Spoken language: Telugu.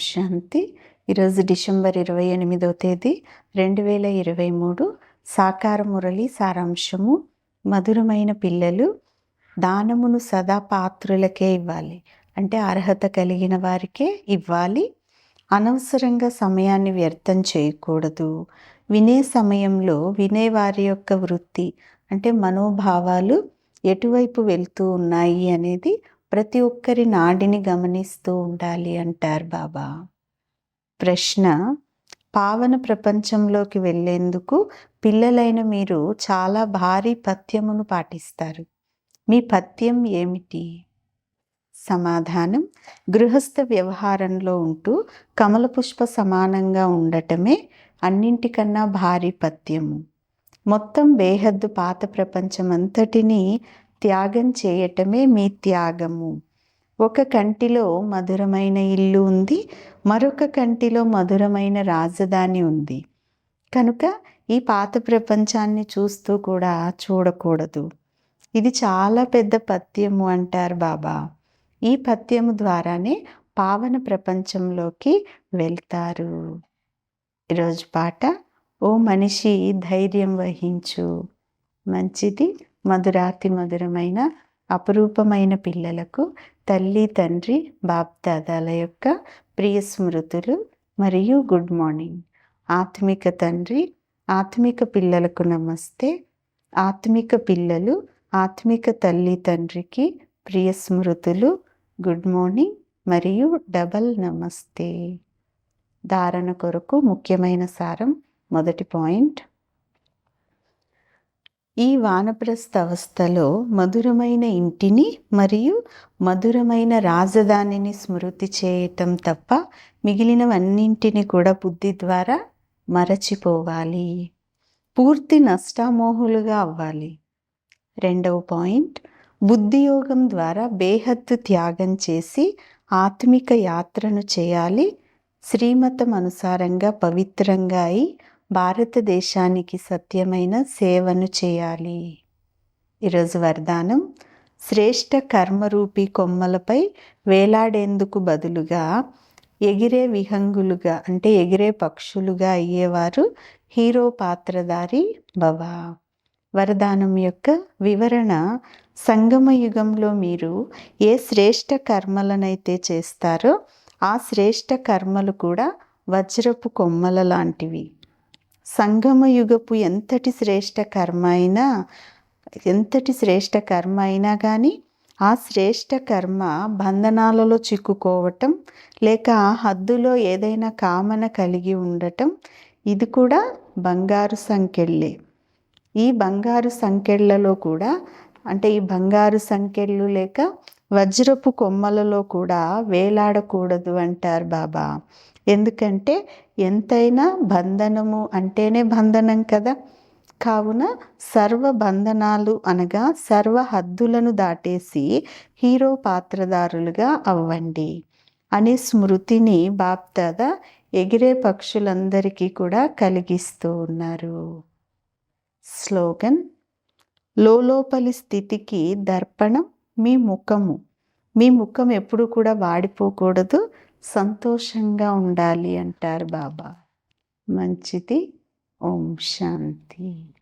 శాంతి. ఈరోజు డిసెంబర్ ఇరవై ఎనిమిదవ తేదీ రెండు వేల ఇరవై మూడు. సాకార మురళి సారాంశము. మధురమైన పిల్లలు దానమును సదా పాత్రులకే ఇవ్వాలి. అంటే అర్హత కలిగిన వారికే ఇవ్వాలి. అనవసరంగా సమయాన్ని వ్యర్థం చేయకూడదు. వినే సమయంలో వినేవారి యొక్క వృత్తి అంటే మనోభావాలు ఎటువైపు వెళ్తూ ఉన్నాయి అనేది ప్రతి ఒక్కరి నాడిని గమనిస్తూ ఉండాలి అంటారు బాబా. ప్రశ్న పావన ప్రపంచంలోకి వెళ్ళేందుకు పిల్లలైన మీరు చాలా భారీ పథ్యమును పాటిస్తారు. మీ పథ్యం ఏమిటి? సమాధానం గృహస్థ వ్యవహారంలో ఉంటూ కమల పుష్ప సమానంగా ఉండటమే అన్నింటికన్నా భారీ పథ్యము. మొత్తం బేహద్దు పాత ప్రపంచమంతటినీ త్యాగం చేయటమే మీ త్యాగము. ఒక కంటిలో మధురమైన ఇల్లు ఉంది మరొక కంటిలో మధురమైన రాజధాని ఉంది. కనుక ఈ పాత ప్రపంచాన్ని చూస్తూ కూడా చూడకూడదు. ఇది చాలా పెద్ద పద్యము అంటారు బాబా. ఈ పద్యము ద్వారానే పావన ప్రపంచంలోకి వెళ్తారు. ఈరోజు పాట ఓ మనిషి ధైర్యం వహించు. మంచిది. మధురాతి మధురమైన అపురూపమైన పిల్లలకు తల్లి తండ్రి బాప్దాదాల యొక్క ప్రియ స్మృతులు మరియు గుడ్ మార్నింగ్. ఆత్మిక తండ్రి ఆత్మిక పిల్లలకు నమస్తే. ఆత్మిక పిల్లలు ఆత్మిక తల్లి తండ్రికి ప్రియ స్మృతులు గుడ్ మార్నింగ్ మరియు డబల్ నమస్తే. ధారణ కొరకు ముఖ్యమైన సారం మొదటి పాయింట్ ఈ వానప్రస్థ అవస్థలో మధురమైన ఇంటిని మరియు మధురమైన రాజధానిని స్మృతి చేయటం తప్ప మిగిలినవన్నింటిని కూడా బుద్ధి ద్వారా మరచిపోవాలి. పూర్తి నష్టామోహులుగా అవ్వాలి. రెండవ పాయింట్. బుద్ధియోగం ద్వారా బేహద్దు త్యాగం చేసి ఆత్మిక యాత్రను చేయాలి. శ్రీమతం అనుసారంగా పవిత్రంగా అయి భారతదేశానికి సత్యమైన సేవను చేయాలి. ఈరోజు వరదానం శ్రేష్ట కర్మరూపి కొమ్మలపై వేలాడేందుకు బదులుగా ఎగిరే విహంగులుగా అంటే ఎగిరే పక్షులుగా అయ్యేవారు హీరో పాత్రధారి భవ. వరదానం యొక్క వివరణ సంగమ యుగంలో మీరు ఏ శ్రేష్ట కర్మలనైతే చేస్తారో ఆ శ్రేష్ట కర్మలు కూడా వజ్రపు కొమ్మల లాంటివి. సంగమ యుగపు ఎంతటి శ్రేష్ట కర్మ అయినా ఎంతటి శ్రేష్ట కర్మ అయినా కానీ ఆ శ్రేష్ట కర్మ బంధనాలలో చిక్కుకోవటం లేక హద్దులో ఏదైనా కామన కలిగి ఉండటం ఇది కూడా బంగారు సంకెళ్ళే. ఈ బంగారు సంకెళ్ళలో కూడా అంటే ఈ బంగారు సంకెళ్ళు లేక వజ్రపు కొమ్మలలో కూడా వేలాడకూడదు అంటారు బాబా. ఎందుకంటే ఎంతైనా బంధనము అంటేనే బంధనం కదా? కావున సర్వ బంధనాలు అనగా సర్వ హద్దులను దాటేసి హీరో పాత్రదారులుగా అవ్వండి. అనే స్మృతిని బాప్దాద ఎగిరే పక్షులందరికీ కూడా కలిగిస్తూ ఉన్నారు. స్లోగన్ లోపలి స్థితికి దర్పణం మీ ముఖము. మీ ముఖం ఎప్పుడు కూడా వాడిపోకూడదు. సంతోషంగా ఉండాలి అంటారు బాబా. మంచిది. ఓం శాంతి.